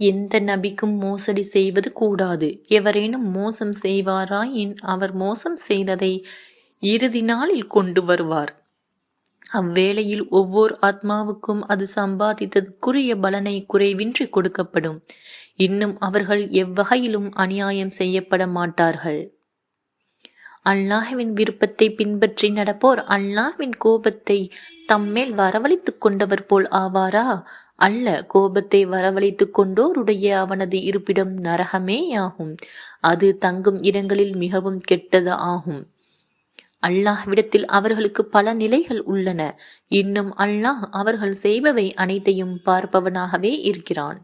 எந்த நபிக்கும் மோசடி செய்வது கூடாது. எவரேனும் மோசம் செய்வாராயின் அவர் மோசம் செய்ததை இறுதி நாளில் கொண்டு வருவார். அவ்வேளையில் ஒவ்வொரு ஆத்மாவுக்கும் அது சம்பாதித்ததுக்குரிய பலனை குறைவின்றி கொடுக்கப்படும். இன்னும் அவர்கள் எவ்வகையிலும் அநியாயம் செய்யப்பட மாட்டார்கள். அல்லாஹவின் விருப்பத்தை பின்பற்றி நடப்போர் அல்லாஹ்வின் கோபத்தை தம்மேல் வரவழைத்துக் கொண்டவர் போல் ஆவாரா? அல்ல கோபத்தை வரவழைத்துக் கொண்டோருடைய அவனது இருப்பிடம் நரகமேயாகும். அது தங்கும் இடங்களில் மிகவும் கெட்டது ஆகும். அல்லாஹ்விடத்தில் அவர்களுக்கு பல நிலைகள் உள்ளன. இன்னும் அல்லாஹ் அவர்கள் செய்பவை அனைத்தையும் பார்ப்பவனாகவே இருக்கிறான்.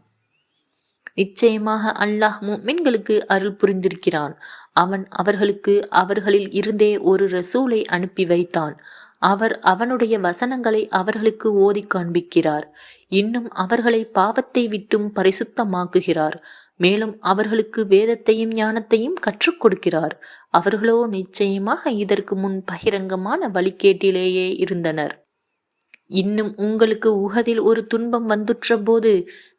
நிச்சயமாக அல்லாஹ் முக்மின்களுக்கு அருள் புரிந்திருக்கிறான். அவன் அவர்களுக்கு அவர்களில் இருந்தே ஒரு ரசூலை அனுப்பி வைத்தான். அவர் அவனுடைய வசனங்களை அவர்களுக்கு ஓதி காண்பிக்கிறார். இன்னும் அவர்களை பாவத்தை விட்டும் பரிசுத்தமாக்குகிறார். மேலும் அவர்களுக்கு வேதத்தையும் ஞானத்தையும் கற்றுக் கொடுக்கிறார். அவர்களோ நிச்சயமாக இதற்கு முன் பகிரங்கமான வழிகேட்டிலேயே இருந்தனர். இன்னும் உங்களுக்கு உகதில் ஒரு துன்பம் வந்துற்ற போது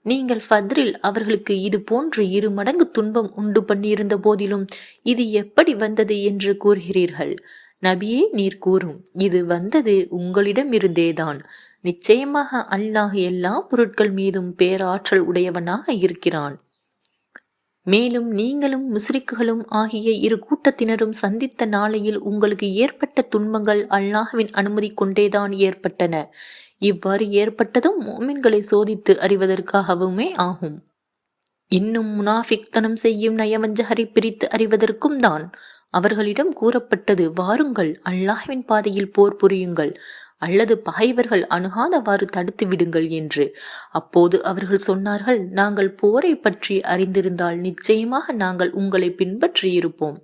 நீங்கள் ஃபத்ரில் அவர்களுக்கு இது போன்று இரு மடங்கு துன்பம் உண்டு பண்ணியிருந்த போதிலும் இது எப்படி வந்தது என்று கூறுகிறீர்கள்? நபியே நீர் கூறும் இது வந்தது உங்களிடமிருந்தேதான். நிச்சயமாக அல்லாஹ் எல்லா பொருட்கள் மீதும் பேராற்றல் உடையவனாக இருக்கிறான். மேலும் நீங்களும் முஸ்ரிக்குகளும் ஆகிய இரு கூட்டத்தினரும் சந்தித்த நாளையில் உங்களுக்கு ஏற்பட்ட துன்பங்கள் அல்லாஹ்வின் அனுமதி கொண்டேதான் ஏற்பட்டன. இவ்வாறு ஏற்பட்டதும் மோமின்களை சோதித்து அறிவதற்காகவுமே ஆகும். இன்னும் முனாஃபிக்தனம் செய்யும் நயவஞ்சகரை பிரித்து அறிவதற்கும் தான். அவர்களிடம் கூறப்பட்டது வாருங்கள் அல்லாஹ்வின் பாதையில் போர் புரியுங்கள். அல்லது பகைவர்கள் அணுகாதவாறு தடுத்து விடுங்கள் என்று. அப்போது அவர்கள் சொன்னார்கள் நாங்கள் போரை பற்றி அறிந்திருந்தால் நிச்சயமாக நாங்கள் உங்களை பின்பற்றியிருப்போம்.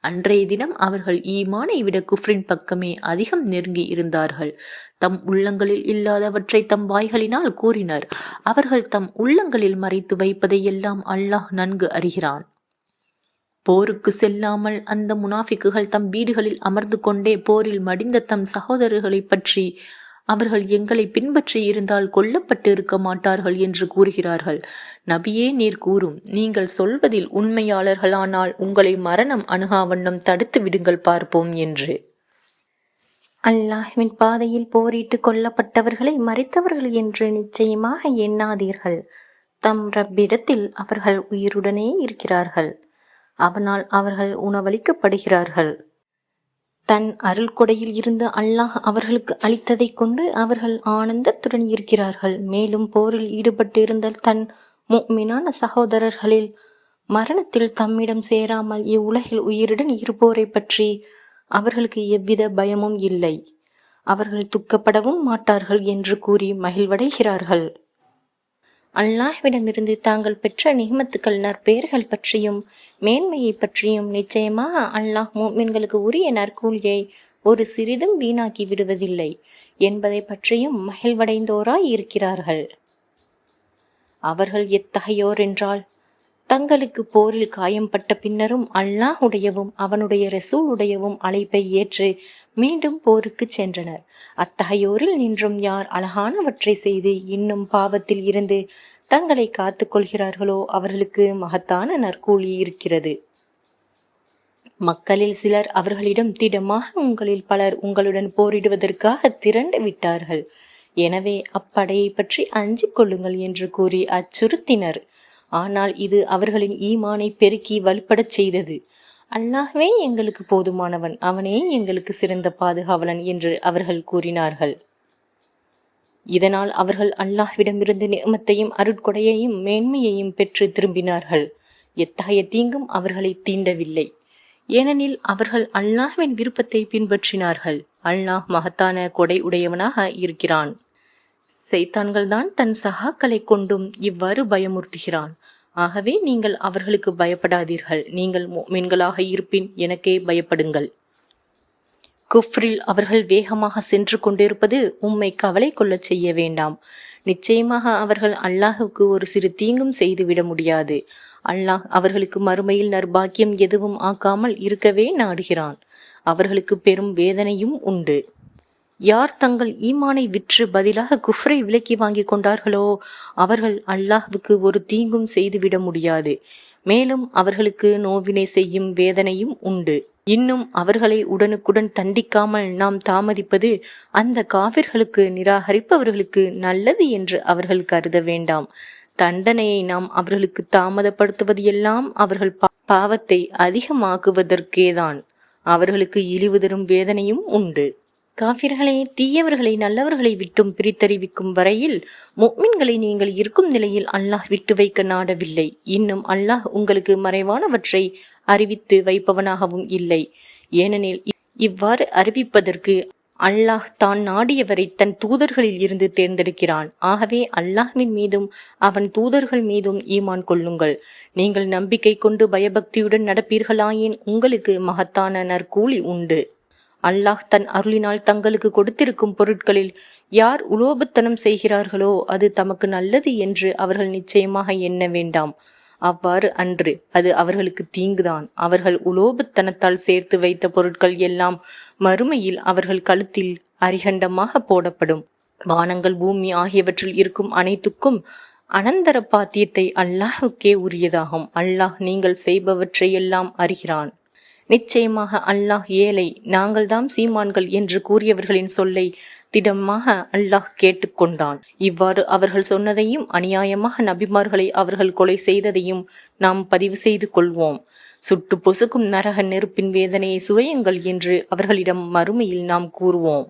அன்றைய தினம் அவர்கள் ஈமானை விட குஃப்ரின் பக்கமே அதிகம் நெருங்கி இருந்தார்கள். தம் உள்ளங்களில் இல்லாதவற்றை தம் வாய்களினால் கூறினர். அவர்கள் தம் உள்ளங்களில் மறைத்து வைப்பதையெல்லாம் அல்லாஹ் நன்கு அறிகிறான். போருக்கு செல்லாமல் அந்த முனாஃபிக்குகள் தம் வீடுகளில் அமர்ந்து கொண்டே போரில் மடிந்த தம் சகோதரர்களை பற்றி அவர்கள் எங்களை பின்பற்றி இருந்தால் கொல்லப்பட்டு இருக்க மாட்டார்கள் என்று கூறுகிறார்கள். நபியே நீர் கூறும் நீங்கள் சொல்வதில் உண்மையாளர்களானால் உங்களை மரணம் அணுகாவண்ணம் தடுத்து விடுங்கள் பார்ப்போம் என்று. அல்லாஹ்வின் பாதையில் போரிட்டு கொல்லப்பட்டவர்களை மறைத்தவர்கள் என்று நிச்சயமாக எண்ணாதீர்கள். தம் ரப்பிடத்தில் அவர்கள் உயிருடனே இருக்கிறார்கள். அவனால் அவர்கள் உணவளிக்கப்படுகிறார்கள். தன் அருள் கொடையில் இருந்து அல்லாஹ் அவர்களுக்கு அளித்ததை கொண்டு அவர்கள் ஆனந்தத்துடன் இருக்கிறார்கள். மேலும் போரில் ஈடுபட்டு இருந்த தன் முக்மினான சகோதரர்களில் மரணத்தில் தம்மிடம் சேராமல் இவ்வுலகில் உயிருடன் இருப்போரை பற்றி அவர்களுக்கு எவ்வித பயமும் இல்லை. அவர்கள் துக்கப்படவும் மாட்டார்கள் என்று கூறி மகிழ்வடைகிறார்கள். அல்லாஹ்விடமிருந்து தாங்கள் பெற்ற நிகமத்துக்கள் நற்பெயர்கள் பற்றியும் மேன்மையை பற்றியும் நிச்சயமாக அல்லாஹ் மோமின்களுக்கு உரிய நற்கூலியை ஒரு சிறிதும் வீணாக்கி விடுவதில்லை என்பதை பற்றியும் மகிழ்வடைந்தோராய் இருக்கிறார்கள். அவர்கள் எத்தகையோர் என்றால் தங்களுக்கு போரில் காயம்பட்ட பின்னரும் அல்லாஹ் உடையவும் அவனுடைய ரசூல் உடையவும் அழைப்பை ஏற்று மீண்டும் போருக்கு சென்றனர். அத்தகையோரில் நின்றும் யார் அழகானவற்றை செய்து இன்னும் பாவத்தில் இருந்து தங்களை காத்து கொள்கிறார்களோ அவர்களுக்கு மகத்தான நற்கூலி இருக்கிறது. மக்களில் சிலர் அவர்களிடம் திடமாக உங்களில் பலர் உங்களுடன் போரிடுவதற்காக திரண்டு விட்டார்கள். எனவே அப்படையை பற்றி அஞ்சிக் கொள்ளுங்கள் என்று கூறி அச்சுறுத்தினர். ஆனால் இது அவர்களின் ஈமானை பெருக்கி வலுப்படச் செய்தது. அல்லாஹ்வே எங்களுக்கு போதுமானவன் அவனே எங்களுக்கு சிறந்த பாதுகாவலன் என்று அவர்கள் கூறினார்கள். இதனால் அவர்கள் அல்லாஹ்விடமிருந்து நியமத்தையும் அருட்கொடையையும் மேன்மையையும் பெற்று திரும்பினார்கள். எத்தகைய தீங்கும் அவர்களை தீண்டவில்லை. ஏனெனில் அவர்கள் அல்லாஹ்வின் விருப்பத்தை பின்பற்றினார்கள். அல்லாஹ் மகத்தான கொடை உடையவனாக இருக்கிறான். செய்தான்கள்தான் தன் சகாக்களை கொண்டும் இவ்வாறு பயமுறுத்துகிறான். ஆகவே நீங்கள் அவர்களுக்கு பயப்படாதீர்கள். நீங்கள் மீன்களாக இருப்பின் எனக்கே பயப்படுங்கள். குஃப்ரில் அவர்கள் வேகமாக சென்று கொண்டிருப்பது உம்மை கவலை கொள்ளச் செய்ய வேண்டாம். நிச்சயமாக அவர்கள் அல்லாஹுக்கு ஒரு சிறு தீங்கும் செய்துவிட முடியாது. அல்லாஹ் அவர்களுக்கு மறுமையில் நர்பாக்கியம் எதுவும் ஆக்காமல் இருக்கவே நாடுகிறான். அவர்களுக்கு பெரும் வேதனையும் உண்டு. யார் தங்கள் ஈமானை விற்று பதிலாக குஃப்ரை விலக்கி வாங்கி கொண்டார்களோ அவர்கள் அல்லாஹ்வுக்கு ஒரு தீங்கும் செய்துவிட முடியாது. மேலும் அவர்களுக்கு நோவினை செய்யும் வேதனையும் உண்டு. இன்னும் அவர்களை உடனுக்குடன் தண்டிக்காமல் நாம் தாமதிப்பது அந்த காவிர்களுக்கு நிராகரிப்பவர்களுக்கு நல்லது என்று அவர்கள் கருத வேண்டாம். தண்டனையை நாம் அவர்களுக்கு தாமதப்படுத்துவது எல்லாம் அவர்கள் பாவத்தை அதிகமாக்குவதற்கேதான். அவர்களுக்கு இழிவு தரும் வேதனையும் உண்டு. காபிர்களே தீயவர்களை நல்லவர்களை விட்டும் பிரித்தறிவிக்கும் வரையில் முக்மின்களை நீங்கள் இருக்கும் நிலையில் அல்லாஹ் விட்டு வைக்க நாடவில்லை. இன்னும் அல்லாஹ் உங்களுக்கு மறைவானவற்றை அறிவித்து வைப்பவனாகவும் இல்லை. ஏனெனில் இவ்வாறு அறிவிப்பதற்கு அல்லாஹ் தான் நாடியவரை தன் தூதர்களில் இருந்து தேர்ந்தெடுக்கிறான். ஆகவே அல்லாஹ்வின் மீதும் அவன் தூதர்கள் மீதும் ஈமான் கொள்ளுங்கள். நீங்கள் நம்பிக்கை கொண்டு பயபக்தியுடன் நடப்பீர்களாயின் உங்களுக்கு மகத்தான நற்கூலி உண்டு. அல்லாஹ் தன் அருளினால் தங்களுக்கு கொடுத்திருக்கும் பொருட்களில் யார் உலோபத்தனம் செய்கிறார்களோ அது தமக்கு நல்லது என்று அவர்கள் நிச்சயமாக எண்ண வேண்டாம். அவ்வாறு அன்று அது அவர்களுக்கு தீங்குதான். அவர்கள் உலோபத்தனத்தால் சேர்த்து வைத்த பொருட்கள் எல்லாம் மறுமையில் அவர்கள் கழுத்தில் அரிகண்டமாக போடப்படும். வானங்கள் பூமி ஆகியவற்றில் இருக்கும் அனைத்துக்கும் அனந்தர பாத்தியத்தை அல்லாஹுக்கே உரியதாகும். அல்லாஹ் நீங்கள் செய்பவற்றையெல்லாம் அறிகிறான். நிச்சயமாக அல்லாஹ் ஏழை நாங்கள்தாம் சீமான்கள் என்று கூறியவர்களின் சொல்லை திடமாக அல்லாஹ் கேட்டுக்கொண்டான். இவ்வாறு அவர்கள் சொன்னதையும் அநியாயமாக நபிமார்களை அவர்கள் கொலை செய்ததையும் நாம் பதிவு செய்து கொள்வோம். சுட்டு பொசுக்கும் நரக நெருப்பின் வேதனையை சுவையுங்கள் என்று அவர்களிடம் மறுமையில் நாம் கூறுவோம்.